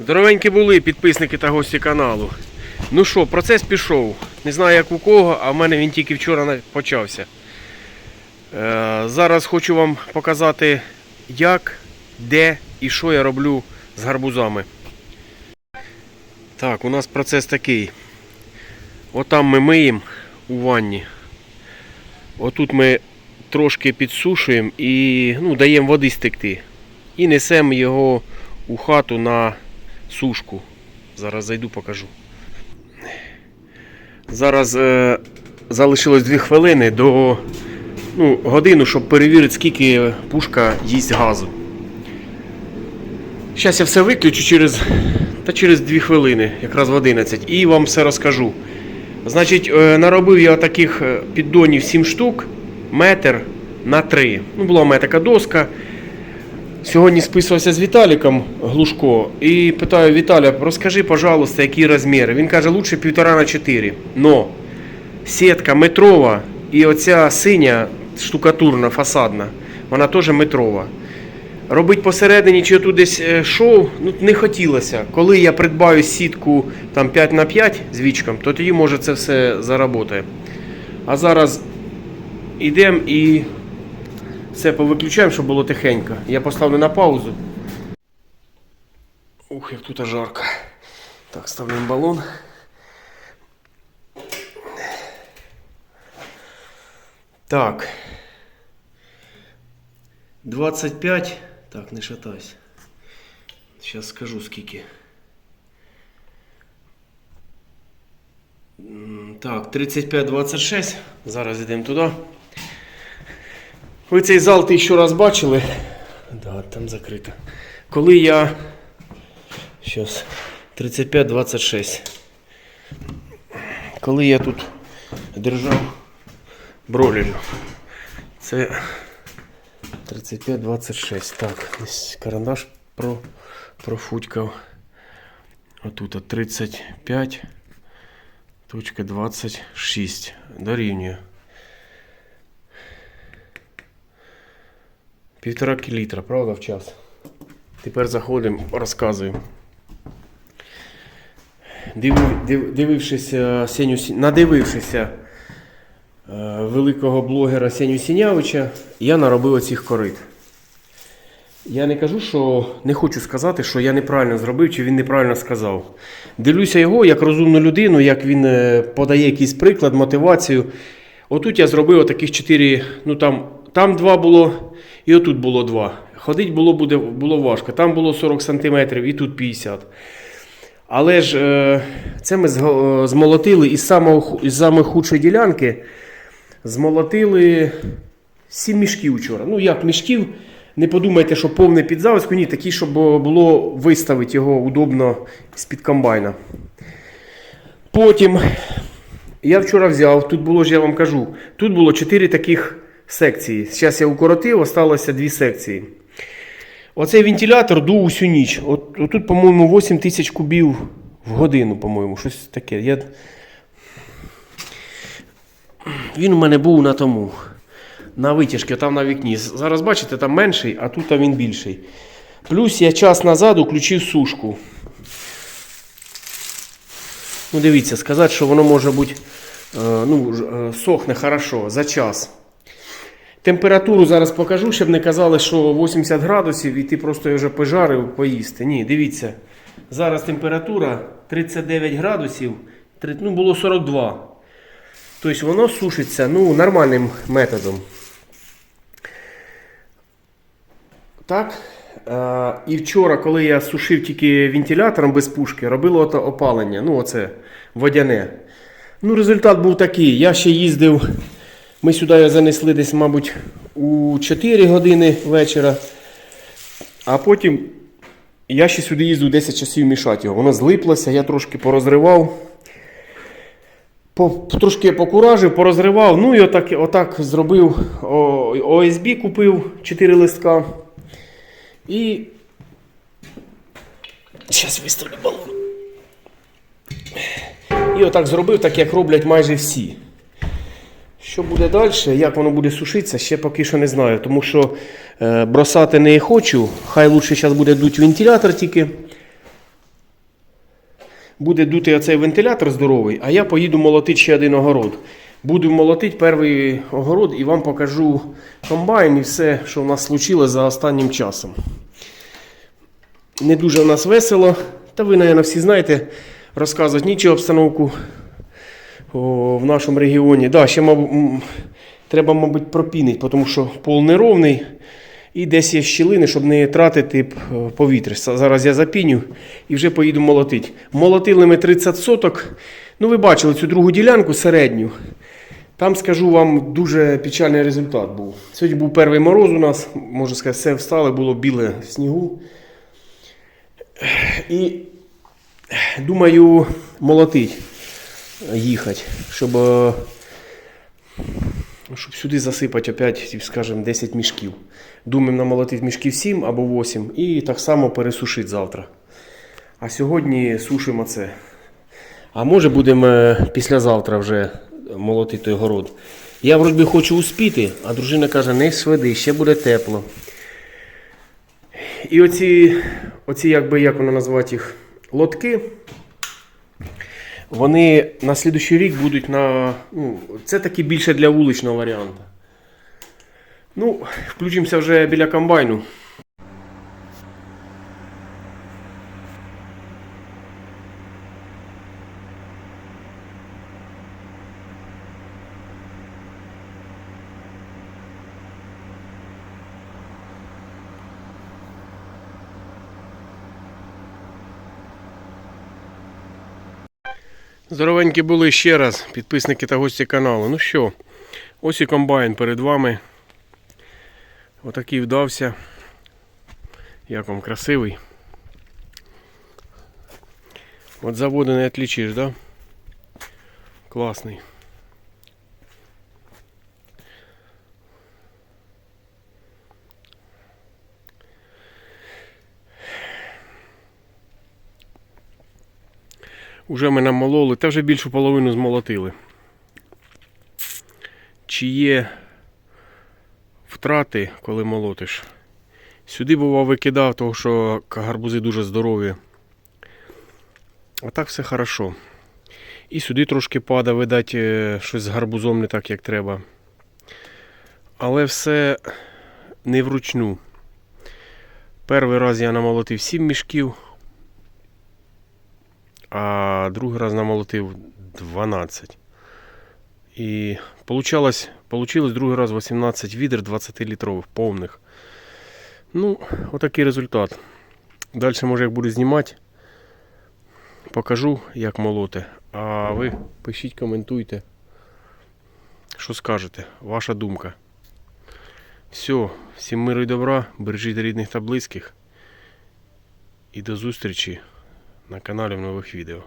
Здоровенькі були підписники та гості каналу. Ну що, процес пішов. Не знаю як у кого, а в мене він тільки вчора почався. Е, зараз хочу вам показати, як, де і що я роблю з гарбузами. Так, у нас процес такий. Отам ми миємо у ванні. Отут ми трошки підсушуємо і ну, даємо води стекти. І несемо його у хату на сушку. Зараз зайду покажу. Зараз е, залишилось 2 хвилини до ну, годину, щоб перевірити, скільки пушка їсть газу. Зараз я все виключу через, та через 2 хвилини, якраз в 11, і вам все розкажу. Значить, е, наробив я таких е, піддонів 7 штук, метр на 3. Ну, була у мене така доска. Сьогодні списувався з Віталіком Глушко і питаю Віталя, розкажи, пожалуйста, які розміри. Він каже, лучше 1,5 на 4. Но сітка метрова і оця синя штукатурна, фасадна, вона теж метрова. Робить посередині чи тут десь е, шоу, ну не хотілося. Коли я придбаю сітку там 5 на 5 з вічком, то тоді може це все заработає. А зараз йдемо і все повиключаємо, щоб було тихенько. Я поставлю на паузу. Ух, як тут жарко. Так, ставляємо балон. Так. 25. Так, не шатайся. Сейчас скажу скільки. М, Так, 35-26. Зараз йдемо туди. Ви цей зал тисячу раз бачили. Да, там закрито. Коли я. Щас. 35-26. Коли я тут держав бролерів. Це 35-26. Так, десь карандаш про, профутькав. Отут от 35. Точка 26. Дорівнює. Півтора літра, правда, в час. Тепер заходимо, розказуємо. Дивив, див, дивившися Сеню, надивившися е, великого блогера Сеню Сінявича, я наробив оцих корит. Я не кажу, що не хочу сказати, що я неправильно зробив чи він неправильно сказав. Дивлюся його як розумну людину, як він е, подає якийсь приклад, мотивацію. Отут я зробив отаких чотири, ну там, там два було, і отут було два. Ходить було, буде, було важко. Там було 40 см і тут 50 Але ж е, це ми е, змолотили із самого, із самої худшої ділянки. Змолотили 7 мішків вчора. Ну як мішків, не подумайте, що повний під заводську, ні, такі, щоб було виставити його удобно з-під комбайна. Потім я вчора взяв, тут було ж я вам кажу, тут було 4 таких секції. Зараз я укоротив, осталося 2 секції. Оцей вентилятор дув усю ніч. От, отут, по-моєму, 8 тисяч кубів в годину, по-моєму, щось таке. Я... Він у мене був на тому. На витяжки, там на вікні. Зараз бачите, там менший, а тут він більший. Плюс я час назад включив сушку. Ну, дивіться, сказати, що воно може бути е, ну, е, сохне хорошо за час. Температуру зараз покажу, щоб не казали, що 80 градусів і ти просто вже пожарив поїсти. Ні, дивіться. Зараз температура 39 градусів, ну було 42. Тобто воно сушиться ну, нормальним методом. Так. І вчора, коли я сушив тільки вентилятором без пушки, робило опалення. Ну, оце водяне. Ну, результат був такий. Я ще їздив. Ми сюди занесли десь, мабуть, у 4 години вечора. А потім я ще сюди їздив 10 часів мішати його. Воно злиплося, я трошки порозривав. По, трошки покуражив, порозривав. Ну і отак, отак зробив. ОСБ купив 4 листка. І. Зараз виставлю балон. І отак зробив, так як роблять майже всі. Що буде далі, як воно буде сушитися, ще поки що не знаю. Тому що е, бросати не хочу. Хай лучше зараз буде дуть вентилятор тільки. буде дути оцей вентилятор здоровий, а я поїду молотити ще один огород. Буду молотити перший огород і вам покажу комбайн і все, що в нас случилось за останнім часом. Не дуже в нас весело, та ви, мабуть, всі знаєте, розказувати нічого обстановку в нашому регіоні. Да, ще, мабуть, треба, мабуть, пропінити, тому що пол неровний. І десь є щілини, щоб не тратити повітря. Зараз я запіню і вже поїду молотити. Молотили ми 30 соток. Ну, ви бачили цю другу ділянку середню. Там скажу вам дуже печальний результат був. Сьогодні був перший мороз у нас, можна сказати, все встали, було біле в снігу. І думаю молотить, їхати, щоб, е, щоб сюди засипати опять, скажімо, 10 мішків. Думаємо намолотити мішків 7 або 8 і так само пересушити завтра. А сьогодні сушимо це. А може будемо е, післязавтра вже молотити той город. Я вроді хочу успіти, а дружина каже, не сведи, ще буде тепло. І оці, оці якби, як воно назвати їх, лотки, вони на слідуючий рік будуть на. Ну, це таки більше для вуличного варіанту. Ну, включимося вже біля комбайну. Здоровенькі були ще раз, підписники та гості каналу. Ну що, ось і комбайн перед вами. Отакий вдався. Як вам красивий. От заводу не отлічиш, да? Класний. Уже ми намололи, та вже більшу половину змолотили. Чи є втрати, коли молотиш? Сюди бував викидав, тому що гарбузи дуже здорові. А так все хорошо. І сюди трошки падає, видать, е, щось з гарбузом не так, як треба. Але все не вручну. Перший раз я намолотив 7 мішків, а другий раз намолотив 12. І получалось, получилось другий раз 18 відер 20 літрових повних. Ну, отакий результат. Далі, може, як буду знімати, покажу, як молоти. А ви пишіть, коментуйте, що скажете, ваша думка. Все, всім миру і добра, бережіть рідних та близьких. І до зустрічі на каналі в нових відео.